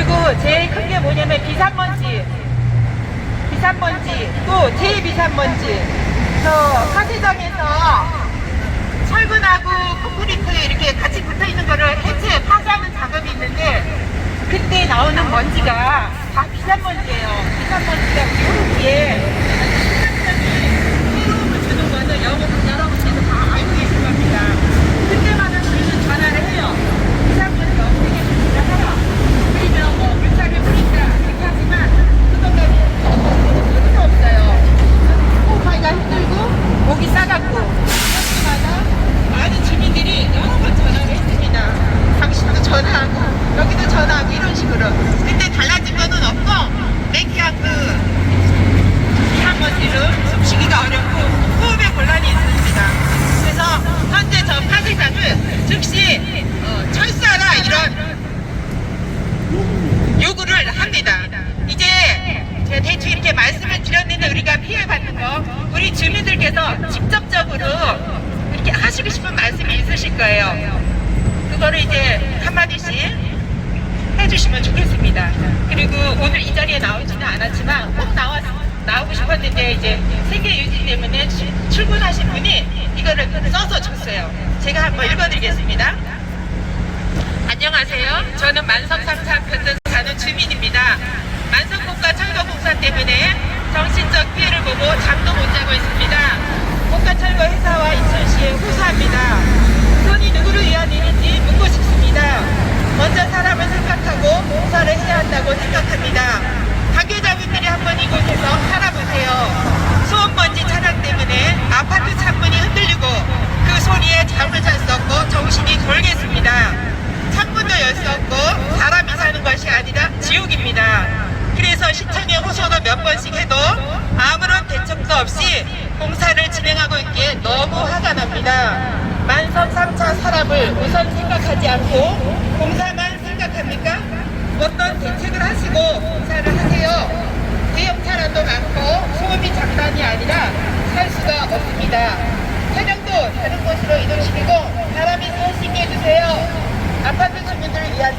그리고 제일 큰 게 뭐냐면 비산먼지. 비산먼지, 또 제비산먼지. 저 파쇄장에서 철근하고 콘크리트 이렇게 같이 붙어 있는 거를 해체, 파쇄하는 작업이 있는데 그때 나오는 먼지가 다 비산먼지예요. 비산먼지가 우리 호흡기에 해로움을 주는 거는 여러분, 여러분께서 다 알고 계신 겁니다. 그때마다 저희는 전화를 해요. 비산먼지 어떻게 됩니다. 해요. 그러면 뭐 물살을 뿌린다 이렇게 하지만 그것까지 끝도 없어요. 호흡하기가 힘들고 목이 싸갖고 때마다 많은 주민들이 여러 번 전화를 했습니다. 당신도 전화하고 여기도 전화하고 이런 식으로. 근데 달라진 거는 없고 냉기한 그 비한번지를 숨쉬기가 어렵고 호흡에 곤란이 있습니다. 그래서 현재 저 파쇄장을 즉시 어, 철수하라 이런 요구를 합니다. 이제 대충 이렇게 말씀을 드렸는데 우리가 피해받는 거 우리 주민들께서 직접적으로 이렇게 하시고 싶은 말씀이 있으실 거예요. 그거를 이제 한마디씩 해주시면 좋겠습니다. 그리고 오늘 이 자리에 나오지는 않았지만 꼭 나와 나오고 싶었는데 이제 생계 유지 때문에 출- 출근하신 분이 이거를 써서 줬어요. 제가 한번 읽어드리겠습니다. 안녕하세요. 저는 만성상차 편전 사는 주민입니다. 만성고가 철거공사 때문에 정신적 피해를 보고 잠도 못 자고 있습니다. 고가철거 회사와 인천시에 호소합니다. 손이 누구를 위한 일인지 묻고 싶습니다. 먼저 사람을 생각하고 공사를 해야 한다고 생각합니다. 관계자분들이 한번 이곳에서 살아보세요. 소음먼지 차량 때문에 아파트 창문이 흔들리고 그 소리에 잠을 잘 수 없고 정신이 돌겠습니다. 창문도 열 수 없고 사람이 사는 것이 아니라 지옥입니다. 그래서 시청에 호소도 몇 번씩 해도 아무런 대책도 없이 공사를 진행하고 있기에 너무 화가 납니다. 만성 3차 사람을 우선 생각하지 않고 공사만 생각합니까? 어떤 대책을 하시고 공사를 하세요. 대형 차량도 많고 소음이 장난이 아니라 살 수가 없습니다. 차량도 다른 곳으로 이동시키고 사람이 살 수 있게 해주세요. 아파트 주민들을 위한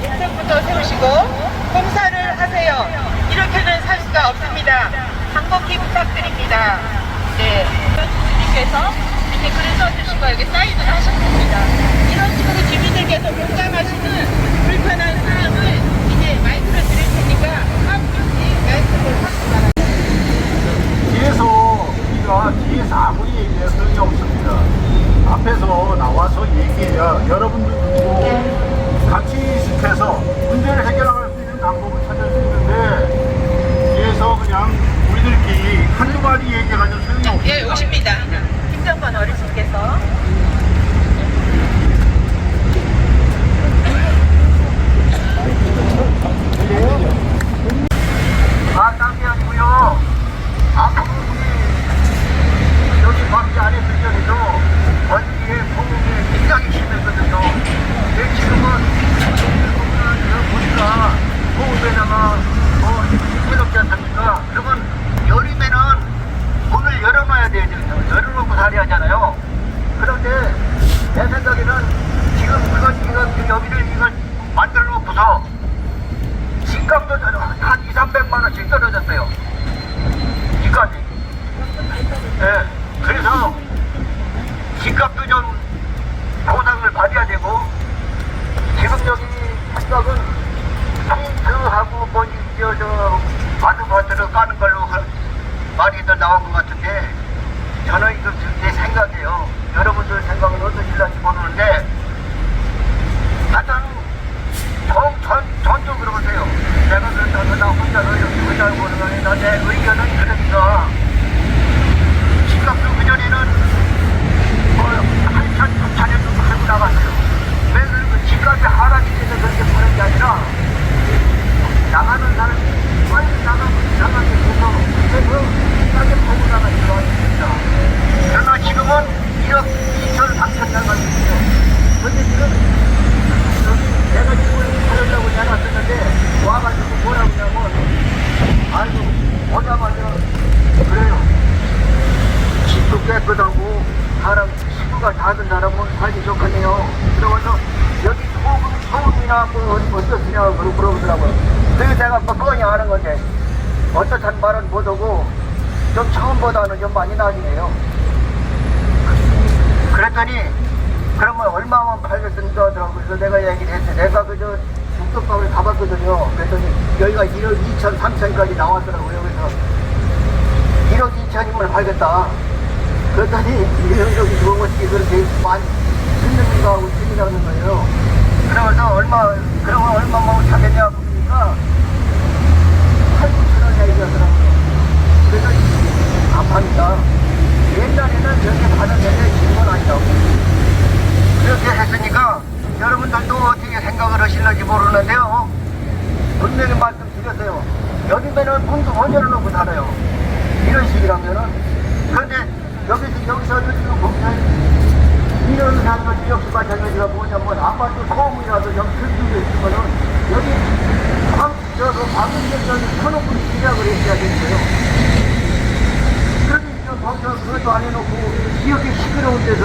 세우시고 공사를 하세요. 이렇게는 살 수가 없습니다. 방법히 부탁드립니다. 네. 이런 주민님께서 이렇게 글을 써주시고 여기 사인을 하셨습니다. 이런 식으로 주민들께서 공감하시는 불편한 사항을 이제 마이크를 드릴 테니까 한 분씩 하시기 바랍니다. 뒤에서 우리가 뒤에서 아무리 얘기해도 소용이 없습니다. 앞에서 나와서 얘기해야 여러분들 듣고 같이 시켜서 문제를 해결할 수 있는 방법을 찾을 수 있는데 뒤에서 그냥 우리들끼리 한두 마디 얘기해가지고 소용이 없습니다. 예, 오십니다. 김정관 어르신께서. 아, 딴게 아니고요. 앞으로 우리 여기 밖에 안에 들려도 언니의 소음이 굉장히 심했거든요. 근데 지금은 보면 보니까 소음에다가 뭐 해롭지 않습니까? 그러면 여름에는 문을 열어놔야 되죠. 열어놓고 살해하잖아요. 그런데 내 생각에는 지금 이거 이거 여기를 이걸 만들어 놓고서 집값도 한 2, 300만 원씩 떨어졌어요. 집값이. 예. 그래서 집값도 좀 보상을 받아야 되고 지금 여기 생각은 페인트하고 저저 아스팔트를 까는 걸로 하- 말이들 나온 것 같은데 저는 이거 제 생각이에요. 여러분들 생각은 어떠실지 모르는데 하여튼 전, 전, 전좀 물어보세요. 내가 그렇다고 나 혼자서 이렇게 혼자 보는 거 아니라 내 의견은 그러니까 집값도 그전에는 뭐 한천, 두천에 좀 하고 나갔어요. 왜 그리고 집값이 하락이 돼서 그렇게 보는 게 아니라 나가는 사람이 빨리 나가고 나가게 돼서 그래서 싸게 보고 나가는 거 아닙니까? 그러나 지금은 1억 2천 3천 나가고 있어요. 근데 지금 여기 내가 집을 사려고 내놨었는데 와가지고 뭐라고 하냐면 아이고 오자마자 그래요 집도 깨끗하고 사람 식구가 작은 사람은 살기 좋겠네요 그러면서 여기 소금 소금이나 뭐 어떻으냐 그러고 물어보더라고요 그래서 내가 뭐 뻔히 아는 건데 어떻단 말은 못하고 좀 처음보다는 좀 많이 나중에요. 그랬더니 그러면 얼마만 팔겠습니까 하더라고 그래서 내가 얘기를 했지 내가 그저 중독방을 가봤거든요. 그랬더니 여기가 1억 2천 3천까지 나왔더라고요. 그래서 1억 2천이면 팔겠다. 그랬더니 이형적이 좋은 것이 그렇게 많이 힘듭니까 하고 힘이라는 거예요. 그러면서 얼마 그러면 얼마만 사겠냐 그러니까 8, 9천 원 얘기하더라고요 그래서 안 팝니다. 옛날에는 여기 받았는데 지금은 아니라고 그렇게 했으니까 여러분들도 어떻게 생각을 하실는지 모르는데요. 분명히 말씀드렸어요. 여기면은 문도 원열어놓고 살아요. 이런 식이라면은. 그런데 여기서, 여기서 지금 보면 이런 사람들 역시 마찬가지가 뭐냐면 아파트 소음이라도 좀 들리게 있으면은 여기 광, 저, 그 방문대전이 켜놓고 시작을 했어야 되는데요. 그런데 지금 거기서 그것도 안 해놓고 이렇게 시끄러운 데서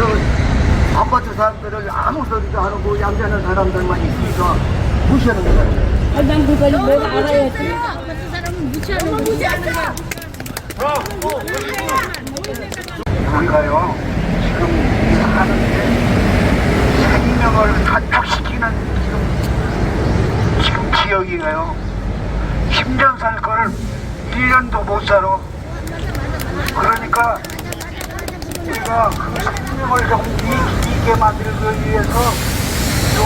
아파트 사람들을 아무 소리도 안 하고 얌전한 사람들만 있으니까 무시하는 거예요. 아, 난 그걸 내가 알아야지. 아파트 사람은 무시하는 무시하는 거야. 우리가요 지금 사는데 생명을 단축시키는 지금 지금 지역이에요. 힘든 살 거를 1년도 못 살아. 그러니까 우리가 그 생명을 좀 이- 있게 만들기 위해서 좀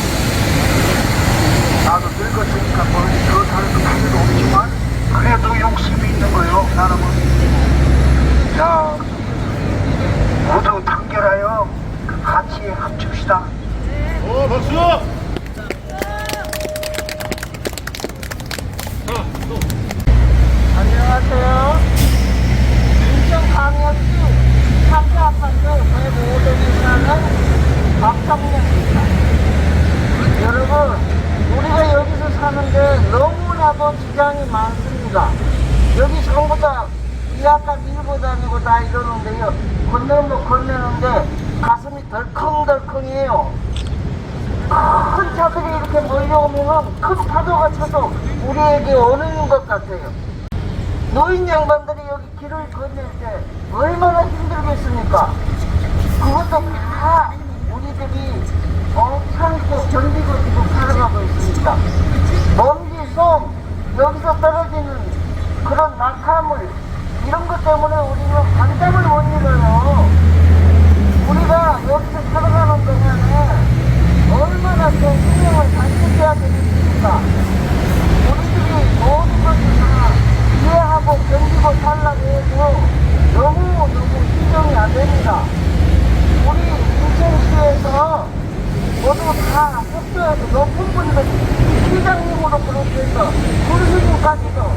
나도 늙었으니까 뭐더 사는 필요도 없지만 그래도 욕심이 있는 거예요 사람은 자 모두 단결하여 같이 합칩시다 어, 박수! 안녕하세요. 인천광역시 삼사아파트 제5동에 사는 박성녀입니다. 여러분, 우리가 여기서 사는데 너무나도 지장이 많습니다. 여기 전부 다 이아까 밀고 다니고 다 이러는데요. 건너면 건너는데 가슴이 덜컹덜컹해요. 큰 차들이 이렇게 몰려오면 큰 파도가 쳐도 우리에게 어는 것 같아요. 노인 양반들이 여기 길을 건널 때 얼마나 힘들겠습니까? 그것도 다 우리들이 어, 참고 견디고 지금 살아가고 있습니다. 먼지, 솜, 여기서 떨어지는 그런 낙하물 이런 것 때문에 우리는 반담을 못 일어요. 우리가 여기서 살아가는 동안에 얼마나 그 생명을 단축해야 되겠습니까? 우리들이 모든 것을 다 이해하고 견디고 살라고 해도 너무너무 신경이 안 됩니다. 우리 인천시에서 모두 다 협조해서 높은 분들이 시장님으로 그렇게해서 군수님까지도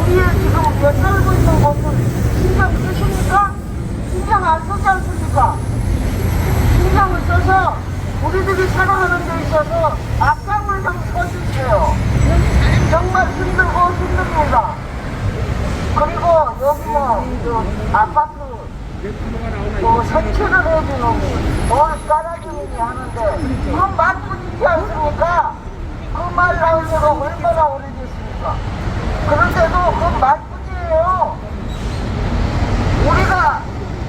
우리의 지금 여 살고 있는 곳을 신경 쓰십니까? 신경 안 쓰지 않습니까? 신경을 써서 우리들이 살아가는 데 있어서 앞장을 좀 서주세요. 정말 힘들고 힘듭니다. 그리고 여기 뭐, 그 아파트, 그 세차를 해주는 뭘 깔아주느니 하는데, 그건 말뿐이지 않습니까? 그 말 나온 지가 얼마나 오래됐습니까? 그런데도 그건 말뿐이에요. 우리가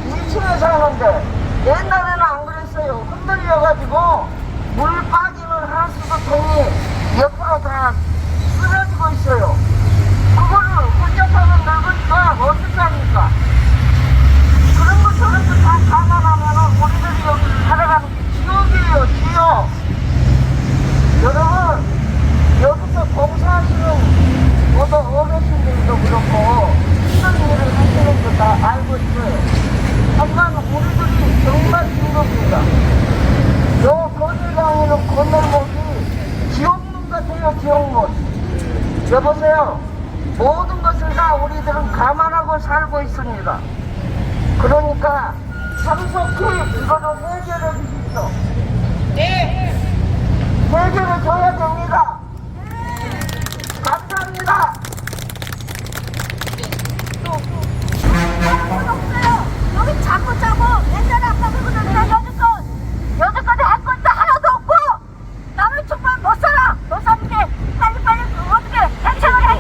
2층에 사는데 옛날에는 안 그랬어요. 흔들려가지고 물 빠지는 하수도통이 옆으로 다 쓰러지고 있어요. 그거를 혼자 사는 늙으니까 어떻게 합니까? 그런 것처럼 다 감안하면 우리들이 여기 살아가는 게 지옥이에요, 지옥. 여러분, 여기서 모든 어르신들도 그렇고 일을 하시는 거 다 알고 있어요. 하지만 우리들이 정말 힘듭니다. 요 건너다니는 건널목이 지옥문 같아요, 지옥문. 여보세요. 모든 것을 다 우리들은 감안하고 살고 있습니다. 그러니까 참석히 이거를 해결해 주십시오. 네. 해결해 줘야 됩니다. 감사합니다. 여기 자꾸 자고 옛날에 아까 그러는데 여지껏 여지까지 할 것도 하나도 없고 남의 축만 못 살아 못 사는데 빨리 빨리 어떻게 대책을 해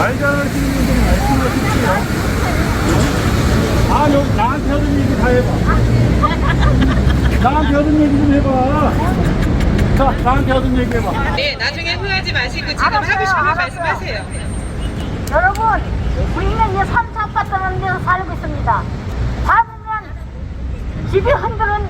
말 잘하시는 분들은 말씀하십시오. 아, 여기 나한테 하는 얘기 다 해봐. 나한테 하는 얘기 좀 해봐. 자, 나한테 하는 얘기 해봐. 네, 나중에 후회하지 마시고 지금 알았어요, 하고 알았어요. 말씀하세요. 여러분, 우리는 이 삼차 아파트라는 데서 살고 있습니다. 밤이면 집이 흔들은,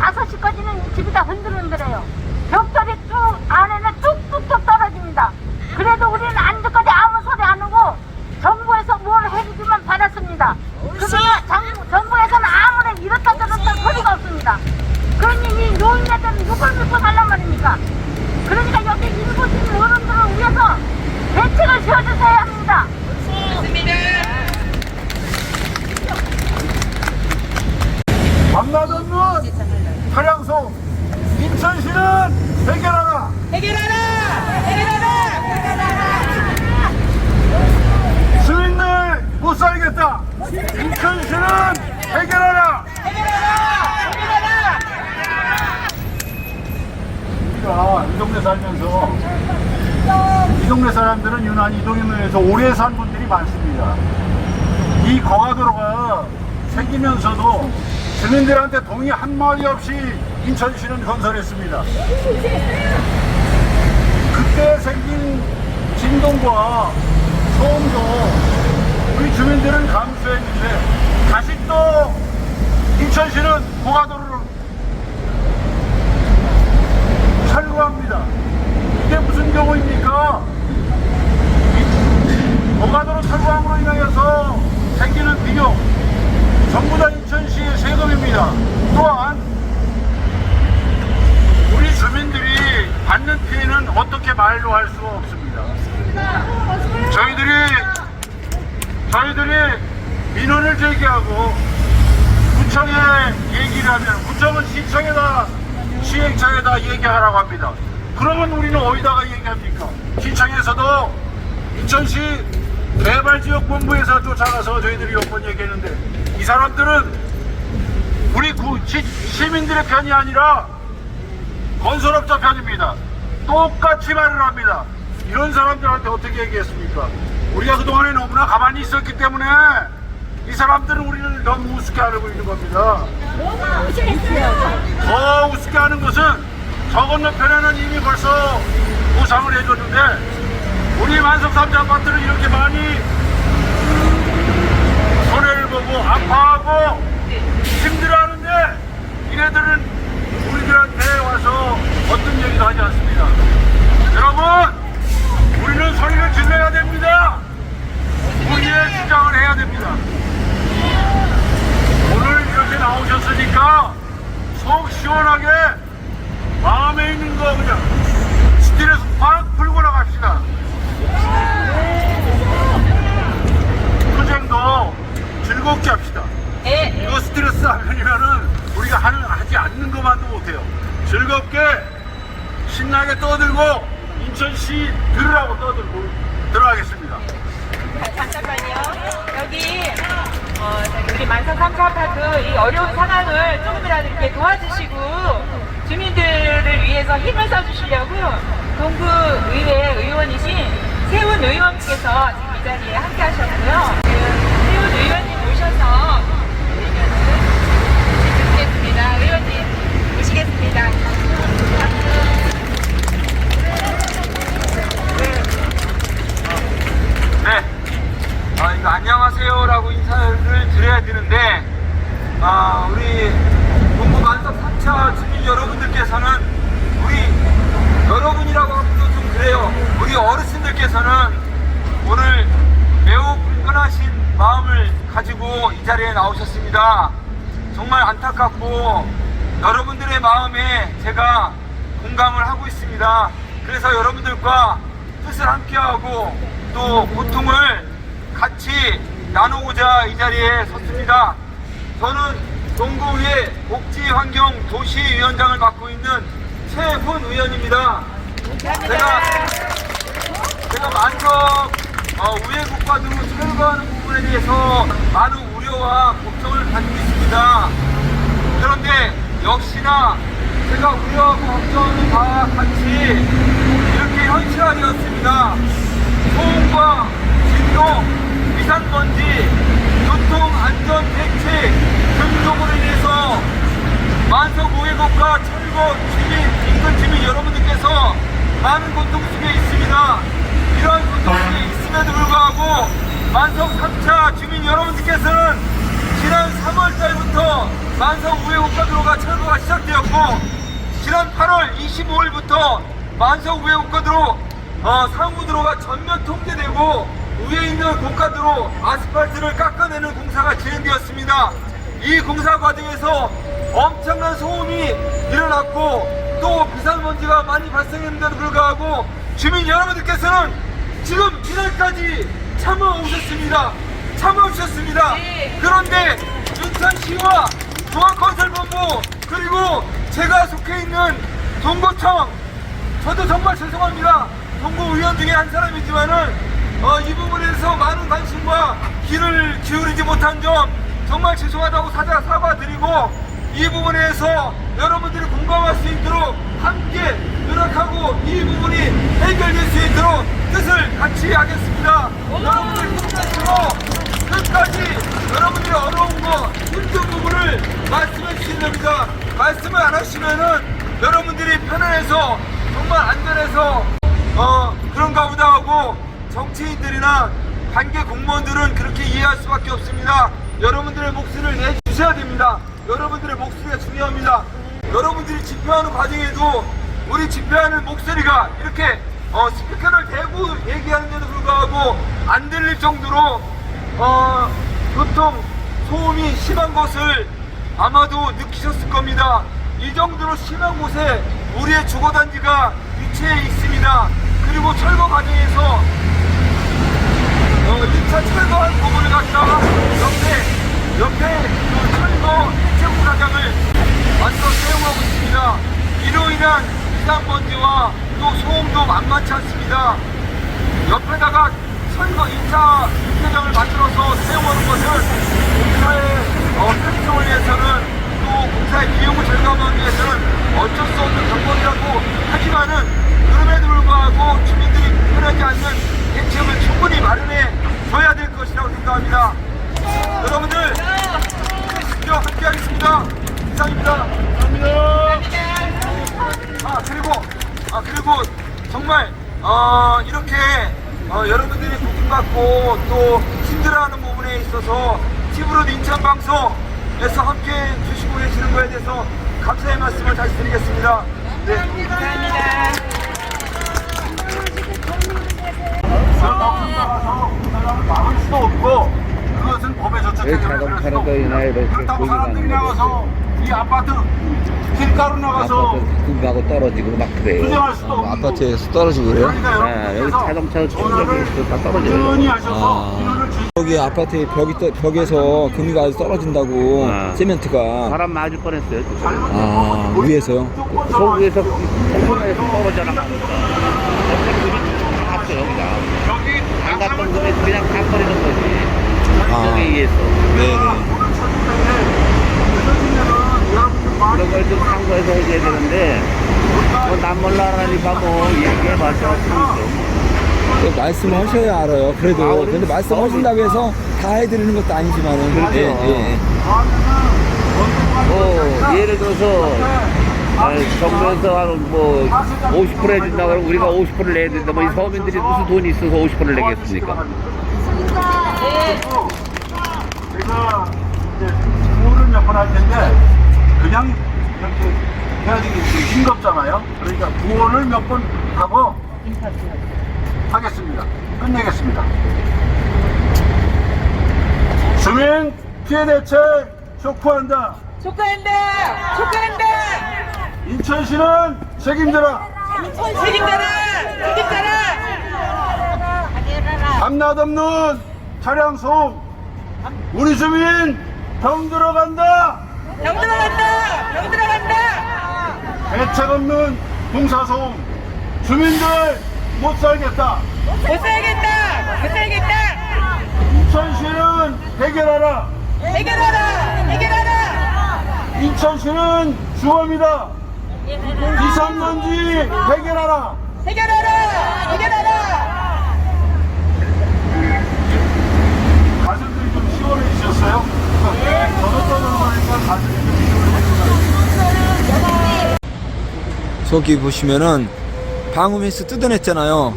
다섯 시까지는 집이 다 흔들흔들해요. 벽돌이 쭉, 안에는 뚝뚝뚝 떨어집니다. 그래도 우리는 안전까지 아무 소리 안 하고, 정부에서 뭘 해주기만 받았습니다. 그러나 정- 정부에서는 아무런 이렇다 저렇다 소리가 없습니다. 그러니 이 노인네들은 누굴 믿고 살란 말입니까? 그러니까 여기 일부 시민 어른 위해서 대책을 세워주셔야 합니다. 좋습니다. 밤낮없는 차량송 인천시는 해결하라. 해결하라! 해결하라! 주민들 못 살겠다. 인천시는 해결하라. 우리가 이 동네 살면서 이 동네 사람들은 유난히 이 동네에서 오래 산 분들이 많습니다. 이 거가도로가 생기면서도 주민들한테 동의 한 마디 없이 인천시는 건설했습니다. 그때 생긴 진동과 소음도 우리 주민들은 감수했는데 다시 또 인천시는 고가도로를 철거합니다. 이게 무슨 경우입니까? 이 고가도로 철거함으로 인하여서 생기는 비용 전부 다 인천시의 세금입니다. 또한 우리 주민들이 받는 피해는 어떻게 말로 할 수가 없습니다. 저희들이 저희들이 민원을 제기하고 구청에 얘기를 하면 구청은 시청에다 시행청에다 얘기하라고 합니다. 그러면 우리는 어디다가 얘기합니까? 시청에서도 인천시 개발지역본부에서 쫓아가서 저희들이 몇번 얘기했는데 이 사람들은 우리 구, 시, 시민들의 편이 아니라 건설업자 편입니다. 똑같이 말을 합니다. 이런 사람들한테 어떻게 얘기했습니까? 우리가 그동안에 너무나 가만히 있었기 때문에 이 사람들은 우리를 너무 우습게 하고 있는 겁니다. 더 우습게 하는 것은 저 건너편에는 이미 벌써 보상을 해줬는데 우리 만석 삼자 아파트를 이렇게 많이 손해를 보고 아파하고 힘들어하는데 이네들은 우리들한테 와서 어떤 얘기도 하지 않습니다. 여러분, 우리는 소리를 질러야 됩니다. 우리의 주장을 해야 됩니다. 오늘 이렇게 나오셨으니까 속 시원하게 마음에 있는 거 그냥 스트레스 팍 풀고 나갑시다. 투쟁도 즐겁게 합시다. 네. 이거 스트레스 하면이면은 우리가 하는 하지 않는 것만도 못해요. 즐겁게 신나게 떠들고 인천시 들으라고 떠들고 들어가겠습니다. 잠깐만요. 여기 어, 저기 우리 만성 3차 아파트 이 어려운 상황을 조금이라도 이렇게 도와주시고 주민들을 위해서 힘을 써주시려고 동구 의회 의원이신 세훈 의원께서 지금 이 자리에 함께 하셨고요. 그 세훈 의원님 모셔서 의견을 듣겠습니다. 의원님 모시겠습니다. 네. 아, 이거 안녕하세요라고 인사를 드려야 되는데, 아, 우리 동부 만석 3차 주민 여러분들께서는 우리 여러분이라고 하기도 좀 그래요. 우리 어르신들께서는 오늘 매우 불편하신 마음을 가지고 이 자리에 나오셨습니다. 정말 안타깝고 여러분들의 마음에 제가 공감을 하고 있습니다. 그래서 여러분들과 뜻을 함께하고 또 고통을 같이 나누고자 이 자리에 섰습니다. 저는 동구의 복지환경 도시위원장을 맡고 있는 최훈 의원입니다. 제가 제가 만석 어, 우회 국가도로 철거하는 부분에 대해서 많은 우려와 걱정을 가지고 있습니다. 그런데 역시나 제가 우려 걱정하는 바와 같이 이렇게 현실화 되었습니다. 소음과 진동, 미산먼지, 교통 안전 대책 등등으로 인해서 만성 우회국과 철거 주민, 인근 주민 여러분들께서 많은 고통 속에 있습니다. 이러한 고통이 있음에도 불구하고 만성 3차 주민 여러분들께서는 지난 3월 달부터 만성 우회곡과 도로가 철거가 시작되었고 지난 8월 25일부터 만성 우회곡과도로 어, 상무도로가 전면 통제되고 위에 있는 고가도로 아스팔트를 깎아내는 공사가 진행되었습니다. 이 공사 과정에서 엄청난 소음이 일어났고 또 미세먼지가 많이 발생했는데도 불구하고 주민 여러분들께서는 지금 이날까지 참아 오셨습니다. 참아 오셨습니다. 그런데 인천시와 중앙건설본부 그리고 제가 속해 있는 동구청 저도 정말 죄송합니다. 동구 의원 중에 한 사람이지만은 어, 이 부분에서 많은 관심과 귀를 기울이지 못한 점 정말 죄송하다고 사과드리고 이 부분에서 여러분들이 공감할 수 있도록 함께 노력하고 이 부분이 해결될 수 있도록 뜻을 같이 하겠습니다. 여러분들 힘내시고 끝까지 여러분들이 어려운 거 힘든 부분을 말씀해 주시면 됩니다. 말씀을 안 하시면은 여러분들이 편안해서 정말 안전해서 어 그런가 보다 하고 정치인들이나 관계 공무원들은 그렇게 이해할 수밖에 없습니다. 여러분들의 목소리를 내주셔야 됩니다. 여러분들의 목소리가 중요합니다. 여러분들이 집회하는 과정에도 우리 집회하는 목소리가 이렇게 어, 스피커를 대고 얘기하는데도 불구하고 안 들릴 정도로 어, 교통 소음이 심한 것을 아마도 느끼셨을 겁니다. 이 정도로 심한 곳에 우리의 주거단지가 위치해 있습니다. 그리고 철거 과정에서 어, 1차 철거한 부분을 갖다가 옆에, 옆에 그 철거 해체 공사장을 만들어 사용하고 있습니다. 이로 인한 이산먼지와 또 소음도 만만치 않습니다. 옆에다가 철거 2차 공사장을 만들어서 사용하는 것은 공사의 어, 편성을 위해서는 또 공사의 비용을 절감하기 위해서는 어쩔 수 없는 방법이라고 하지만은 그럼에도 불구하고 주민들이 불편하지 않는 대책을 충분히 마련해 줘야 될 것이라고 생각합니다. 여러분들 힘내십시오. 함께 하겠습니다. 이상입니다. 아 그리고 아 그리고 정말 어 이렇게 어, 여러분들이 고통받고 또 힘들어하는 부분에 있어서 티브로드 인천 방송에서 함께 주시고 계시는 거에 대해서 감사의 말씀을 다시 드리겠습니다. 네. 나가서 막을 수도 없고 그것은 거리나 이렇게 그렇다고 사람들이 나가서 이 아파트 길가로 나가서 금하고 떨어지고 막 그래요. 없고 아파트에서 떨어지고 그래요? 그러니까 네, 여기 자동차로 다 떨어져요. 꾸준히 하셔서 아. 여기 아파트 벽이 떠, 벽에서 금이가 아주 떨어진다고 아. 세멘트가 사람 맞을 뻔했어요. 지금. 아 위에서요? 저 위에서 통에서 떨어져 나가니까. 갔어요, 그냥. 여기 안 갔던 금에 그냥 다 버리는 거지. 아. 네네 쳐주는데 그러시면은 여러분들 많이 그런 걸 좀 참고해서 해줘야 되는데, 뭐 남몰라라니까 뭐 얘기해봤자 참죠. 그 말씀하셔야 알아요 그래도 근데 말씀하신다고 해서 다 해드리는 것도 아니지만은 그렇죠. 예, 예. 뭐, 예를 들어서, 아, 정부에서 한뭐 50% 해준다 그러면 우리가 50%를 내야 된다. 뭐이 서민들이 무슨 돈이 있어서 50%를 내겠습니까? 제가 이제 구호를 몇 번 할 텐데 그냥 이렇게 해야 되기 싱겁잖아요. 그러니까 구호를 몇 번 하고 하겠습니다. 끝내겠습니다. 주민 피해 대책 촉구한다. 축하한다! 축하한다! 인천시는 책임져라. 책임져라! 책임져라! 밤낮 없는 차량 소음. 우리 주민 병 들어간다. 병 들어간다! 병 들어간다! 대책 없는 공사 소음. 주민들 못 살겠다. 못 살겠다. 못 살겠다. 인천시는 해결하라. 해결하라. 해결하라. 인천시는 주범이다. 비상난지 해결하라. 해결하라. 해결하라. 가슴들이 좀 시원해지셨어요? 예. 네, 저도 떠는 거니까 가슴이 좀 시원해지셨어요. 저기 보시면은 방음해서 뜯어냈잖아요.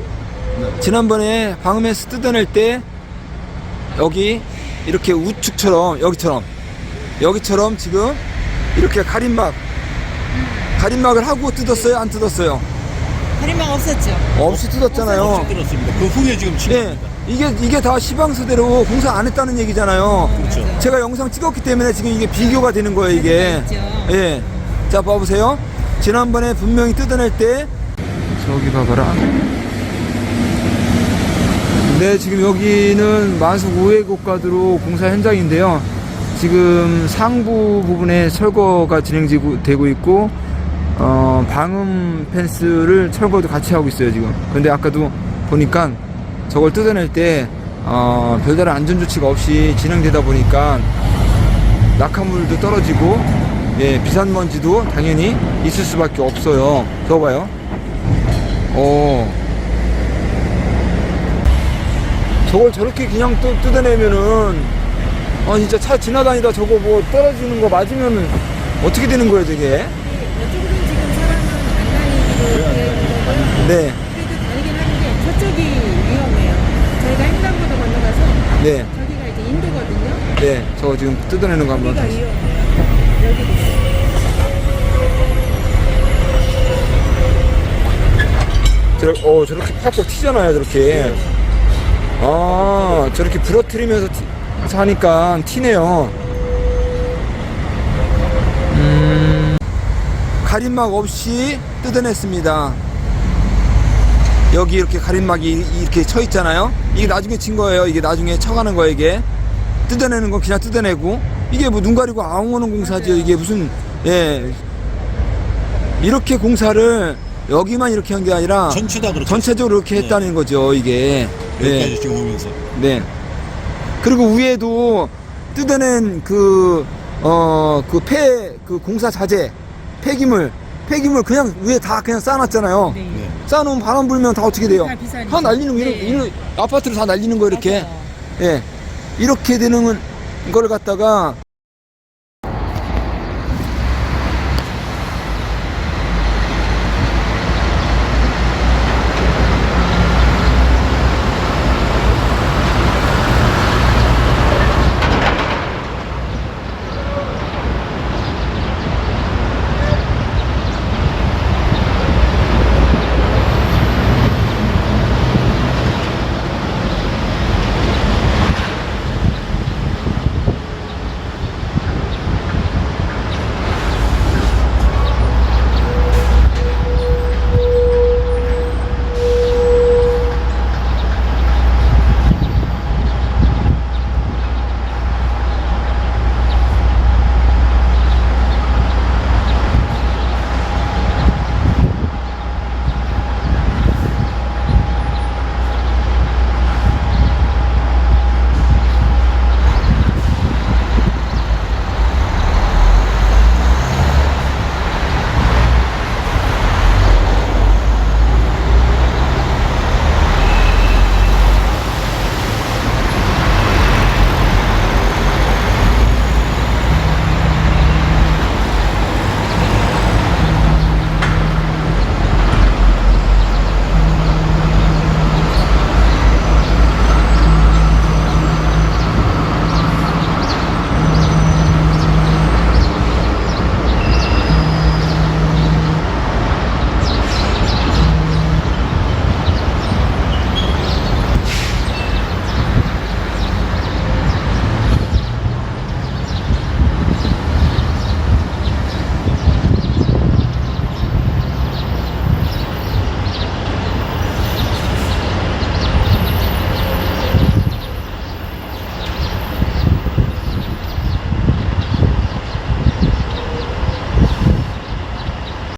지난번에 방음해서 뜯어낼 때 여기 이렇게 우측처럼 여기처럼 여기처럼 지금 이렇게 가림막 가림막을 하고 뜯었어요? 안 뜯었어요? 가림막 없었죠. 없이 뜯었잖아요. 그 후에 지금 네, 이게 이게 다 시방서대로 공사 안 했다는 얘기잖아요. 그렇죠. 제가 영상 찍었기 때문에 지금 이게 비교가 되는 거예요, 이게. 있죠. 예. 자, 봐보세요. 지난번에 분명히 뜯어낼 때 저기 봐봐라. 네, 지금 여기는 만석 5회 고가도로 공사 현장인데요. 지금 상부 부분에 철거가 진행되고 있고, 어, 방음 펜스를 철거도 같이 하고 있어요, 지금. 근데 아까도 보니까 저걸 뜯어낼 때, 어, 별다른 안전조치가 없이 진행되다 보니까 낙하물도 떨어지고, 예, 비산먼지도 당연히 있을 수밖에 없어요. 저거 봐요. 어. 저걸 저렇게 그냥 또 뜯어내면은 아 진짜 차 지나다니다 저거 뭐 떨어지는 거 맞으면은 어떻게 되는 거예요 저게? 이쪽으로는 지금 사람은 안 다니기로 되어. 네, 그래도 다니긴 하는데 저쪽이 위험해요. 저희가 횡단보도 건너가서 네, 저기가 이제 인도거든요. 네. 저거 지금 뜯어내는 거 한번 여기가 다시. 위험해요. 여기도. 저렇, 어, 저렇게 팍팍 튀잖아요 저렇게. 아 저렇게 부러뜨리면서 티, 하니까 티네요. 음, 가림막 없이 뜯어냈습니다. 여기 이렇게 가림막이 이렇게 쳐 있잖아요. 이게 나중에 친 거예요. 이게 나중에 쳐가는 거예요. 이게 뜯어내는 건 그냥 뜯어내고 이게 뭐 눈 가리고 아웅 오는 공사죠. 이게 무슨 예 이렇게 공사를 여기만 이렇게 한 게 아니라 전체 다 그렇게 전체적으로 이렇게 네. 했다는 거죠. 이게 여기까지 네. 지금 오면서 네. 그리고 위에도 뜯어낸 그, 어, 그 폐, 그 공사 자재, 폐기물, 폐기물 그냥 위에 다 그냥 쌓아놨잖아요. 네. 네. 쌓아놓으면 바람 불면 다 어떻게 돼요? 다 비싸니까. 다 날리는 거, 네. 이런, 이런 아파트로 다 날리는 거 이렇게. 맞아요. 예. 이렇게 되는 걸 갖다가